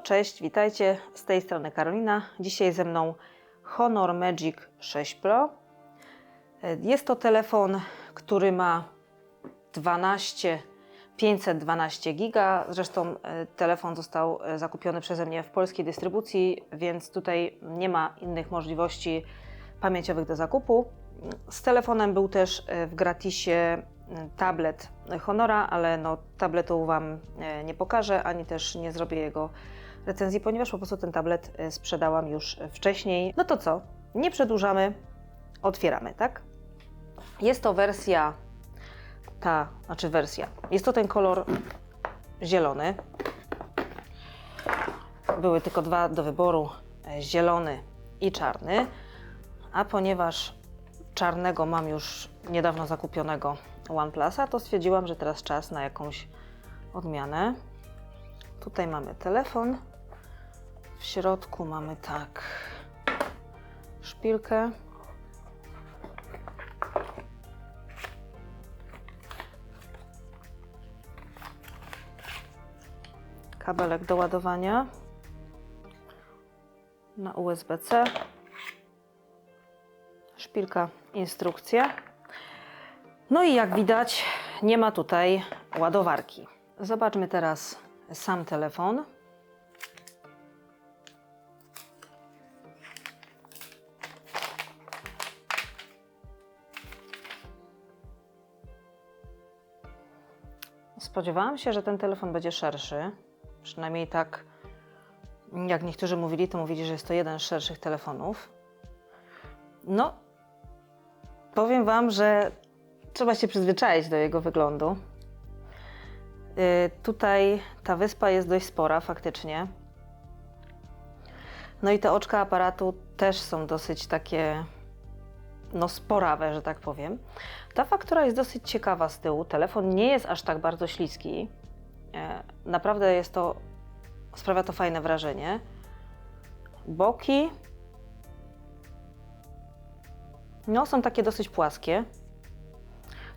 cześć, witajcie. Z tej strony Karolina. Dzisiaj ze mną Honor Magic 6 Pro. Jest to telefon, który ma 12 512 giga. Zresztą e, telefon został e, zakupiony przeze mnie w polskiej dystrybucji, więc tutaj nie ma innych możliwości pamięciowych do zakupu. Z telefonem był też e, w gratisie tablet Honora, ale no, tabletu Wam nie pokażę, ani też nie zrobię jego recenzji, ponieważ po prostu ten tablet e, sprzedałam już wcześniej. No to co? Nie przedłużamy, otwieramy, tak? Jest to wersja ta, znaczy wersja. Jest to ten kolor zielony. Były tylko dwa do wyboru, e, zielony i czarny. A ponieważ czarnego mam już niedawno zakupionego OnePlusa, to stwierdziłam, że teraz czas na jakąś odmianę. Tutaj mamy telefon. W środku mamy tak szpilkę. kabelek do ładowania na USB-C, szpilka, instrukcja. No i jak widać, nie ma tutaj ładowarki. Zobaczmy teraz sam telefon. Spodziewałam się, że ten telefon będzie szerszy. Przynajmniej tak, jak niektórzy mówili, to mówili, że jest to jeden z szerszych telefonów. No, powiem Wam, że trzeba się przyzwyczaić do jego wyglądu. Yy, tutaj ta wyspa jest dość spora, faktycznie. No i te oczka aparatu też są dosyć takie, no sporawe, że tak powiem. Ta faktura jest dosyć ciekawa z tyłu. Telefon nie jest aż tak bardzo śliski. E, Naprawdę jest to, sprawia to fajne wrażenie. Boki, no są takie dosyć płaskie.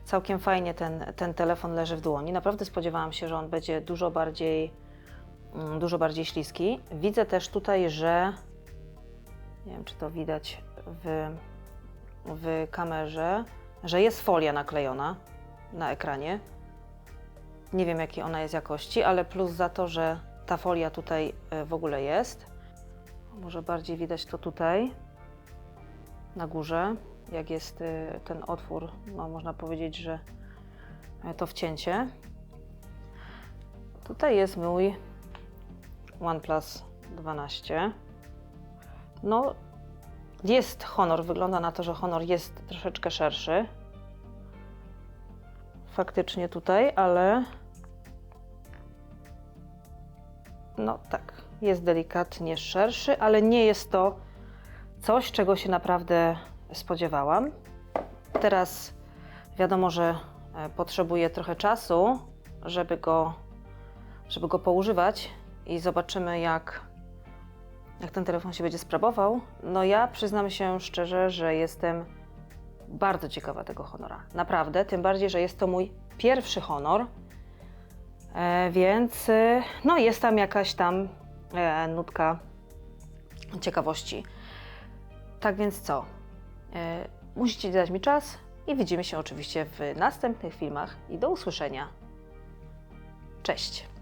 Całkiem fajnie ten, ten telefon leży w dłoni. Naprawdę spodziewałam się, że on będzie dużo bardziej, mm, dużo bardziej śliski. Widzę też tutaj, że nie wiem, czy to widać w, w kamerze, że jest folia naklejona na ekranie. Nie wiem, jakiej ona jest jakości, ale plus za to, że ta folia tutaj e, w ogóle jest. Może bardziej widać to tutaj, na górze, jak jest e, ten otwór, no można powiedzieć, że e, to wcięcie. Tutaj jest mój OnePlus 12. No, jest Honor, wygląda na to, że Honor jest troszeczkę szerszy. Faktycznie tutaj, ale no tak, jest delikatnie szerszy, ale nie jest to coś, czego się naprawdę spodziewałam. Teraz wiadomo, że e, potrzebuję trochę czasu, żeby go, żeby go poużywać i zobaczymy, jak, jak ten telefon się będzie sprawował. No ja przyznam się szczerze, że jestem bardzo ciekawa tego honora. Naprawdę, tym bardziej, że jest to mój pierwszy honor. E, więc e, no, jest tam jakaś tam e, nutka ciekawości. Tak więc co? E, musicie dać mi czas i widzimy się oczywiście w następnych filmach i do usłyszenia. Cześć!